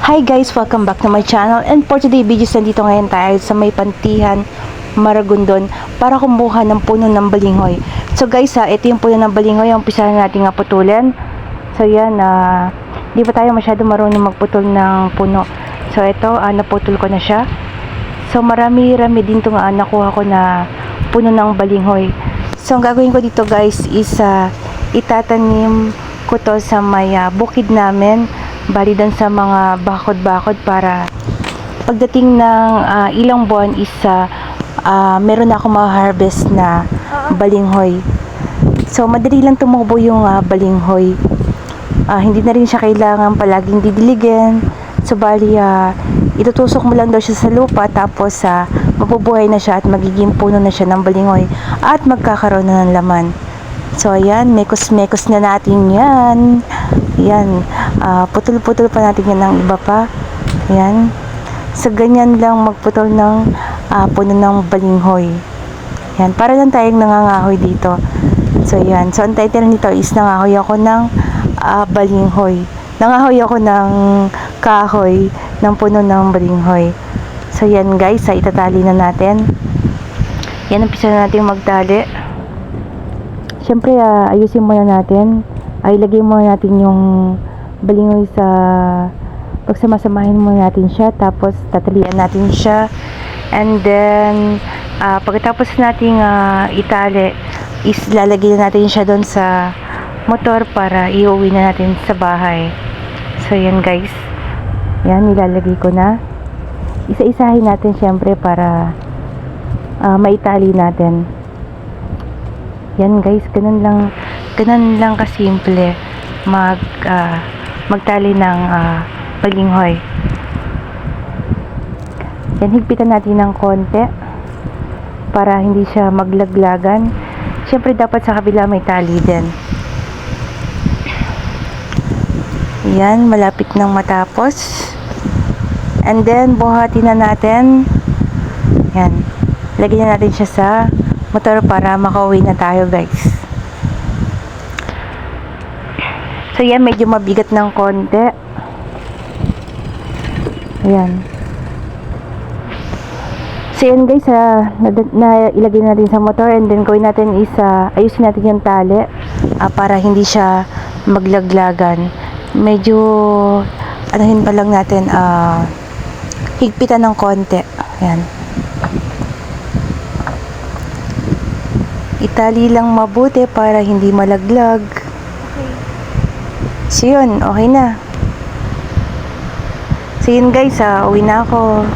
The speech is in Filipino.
Hi guys, welcome back to my channel and for today videos nandito ngayon tayo sa may pantihan Maragondon para kumuha ng puno ng balinghoy. So guys ha, ito yung puno ng balinghoy, yung umpisa na natin nga putulin. So yan, ah, di pa tayo masyado marunong magputol ng puno. So ito, ah, naputol ko na siya. So marami-rami din itong ah, nakuha ko na puno ng balinghoy. So ang gagawin ko dito guys is ah, itatanim ko to sa may ah, bukid namin. Bali doon sa mga bakod-bakod para pagdating ng ah, ilang buwan is ah, ah, meron na ako ma-harvest na balinghoy. So madali lang tumubo yung ah, balinghoy. Ah, hindi na rin siya kailangan palaging didiligan. So bali ah, itutusok mo lang daw siya sa lupa tapos ah, mabubuhay na siya at magiging puno na siya ng balinghoy at magkakaroon na ng laman. So ayan, mekos-mekos na natin yan. Yan, ah, putol-putol pa natin yan ng iba pa. Yan. So ganyan lang magputol ng ah, puno ng balinghoy. Yan, para lang tayong nangangahoy dito. So yan, so ang title nito is nangahoy ako ng ah, balinghoy. Nangahoy ako ng kahoy ng puno ng balinghoy. So yan guys, sa itatali na natin. Yan, umpisa na natin magtali. Siyempre, ah, ayusin muna natin. Ay, lagay muna natin yung balinghoy sa pagsamasamahin muna natin siya. Tapos, tatalian natin siya. And then, ah, pagkatapos nating ah, itali, is lalagay na natin siya doon sa motor para iuwi na natin sa bahay. So, yan guys. Yan, nilalagay ko na. Isa-isahin natin syempre para ah, maitali natin. Yan guys, ganun lang ganun lang kasimple mag ah, magtali ng ah, balinghoy. Yan, higpitan natin ng konti para hindi siya maglaglagan. Siyempre, dapat sa kabila may tali din. Yan, malapit nang matapos. And then, buhatin na natin. Yan. Lagyan na natin siya sa motor para makauwi na tayo, guys. So, yan, medyo mabigat ng konti. Ayan. So, yan guys, ah, na, na, ilagay natin sa motor and then gawin natin is, ah, ayusin natin yung tali ah, para hindi siya maglaglagan. Medyo, anuhin pa lang natin, ah, higpitan ng konti. Ayan. Itali lang mabuti para hindi malaglag. So yun, okay na. So yun guys, ah, uwi na ako.